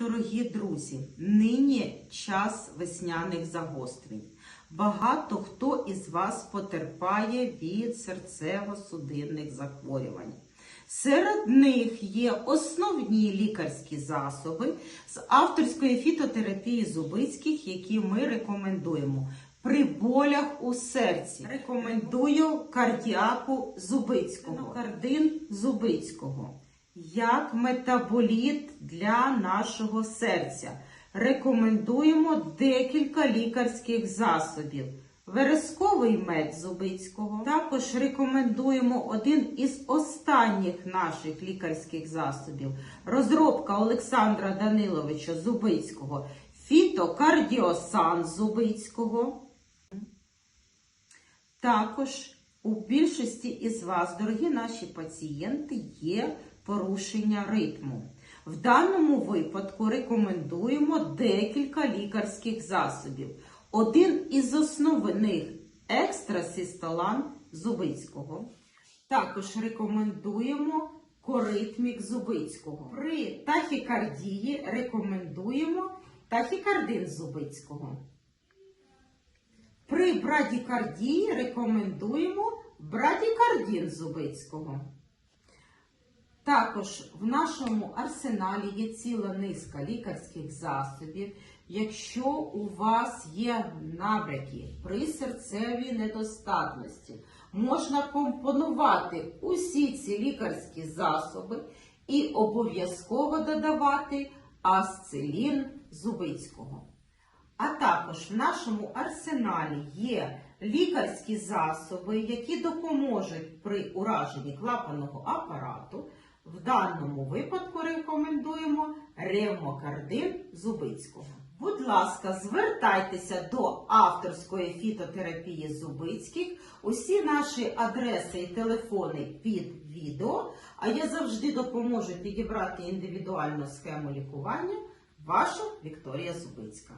Дорогі друзі, нині час весняних загострень. Багато хто із вас потерпає від серцево-судинних захворювань. Серед них є основні лікарські засоби з авторської фітотерапії Зубицьких, які ми рекомендуємо. При болях у серці рекомендую кардіаку Зубицького, кардин Зубицького як метаболіт для нашого серця. Рекомендуємо декілька лікарських засобів. Вересковий мед Зубицького. Також рекомендуємо один із останніх наших лікарських засобів. Розробка Олександра Даниловича Зубицького. Фітокардіосан Зубицького. Також у більшості із вас, дорогі наші пацієнти, є порушення ритму. В даному випадку рекомендуємо декілька лікарських засобів. Один із основних екстрасистолан Зубицького. Також рекомендуємо коритмік Зубицького. При тахікардії рекомендуємо тахікардин Зубицького. При брадікардії рекомендуємо брадікардін Зубицького. Також в нашому арсеналі є ціла низка лікарських засобів. Якщо у вас є набряки при серцевій недостатності, можна компонувати усі ці лікарські засоби і обов'язково додавати асцелін Зубицького. А також в нашому арсеналі є лікарські засоби, які допоможуть при ураженні клапанного апарату. В даному випадку рекомендуємо ревмокардин Зубицького. Будь ласка, звертайтеся до авторської фітотерапії Зубицьких. Усі наші адреси і телефони під відео, а я завжди допоможу підібрати індивідуальну схему лікування. Ваша Вікторія Зубицька.